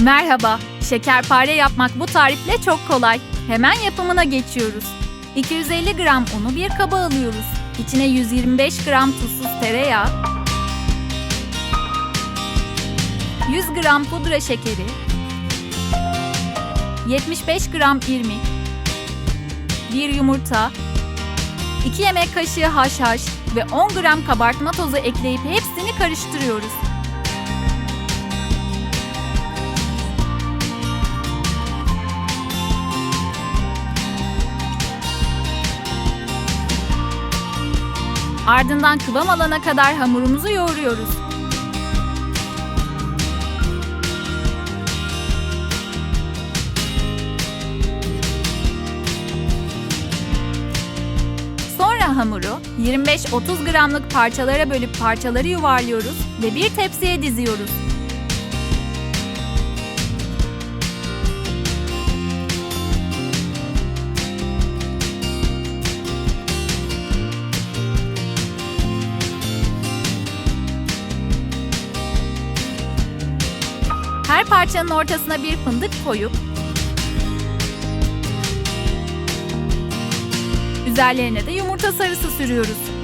Merhaba. Şekerpare yapmak bu tarifle çok kolay. Hemen yapımına geçiyoruz. 250 gram unu bir kaba alıyoruz. İçine 125 gram tuzsuz tereyağı, 100 gram pudra şekeri, 75 gram irmik, 1 yumurta, 2 yemek kaşığı haşhaş ve 10 gram kabartma tozu ekleyip hepsini karıştırıyoruz. Ardından kıvam alana kadar hamurumuzu yoğuruyoruz. Sonra hamuru 25-30 gramlık parçalara bölüp parçaları yuvarlıyoruz ve bir tepsiye diziyoruz. Her parçanın ortasına bir fındık koyup üzerlerine de yumurta sarısı sürüyoruz.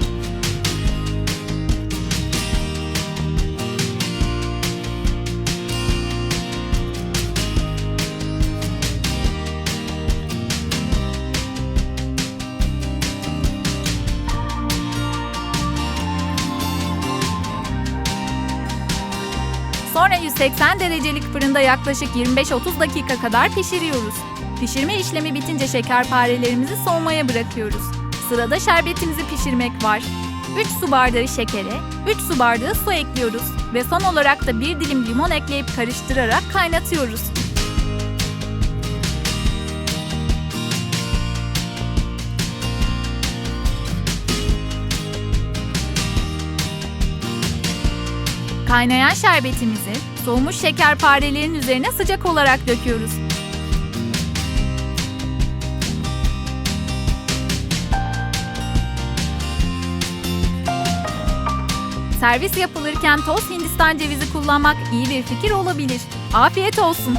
Sonra 180 derecelik fırında yaklaşık 25-30 dakika kadar pişiriyoruz. Pişirme işlemi bitince şekerparelerimizi soğumaya bırakıyoruz. Sırada şerbetimizi pişirmek var. 3 su bardağı şekere, 3 su bardağı su ekliyoruz ve son olarak da bir dilim limon ekleyip karıştırarak kaynatıyoruz. Kaynayan şerbetimizi soğumuş şekerparelerin üzerine sıcak olarak döküyoruz. Servis yapılırken toz hindistan cevizi kullanmak iyi bir fikir olabilir. Afiyet olsun.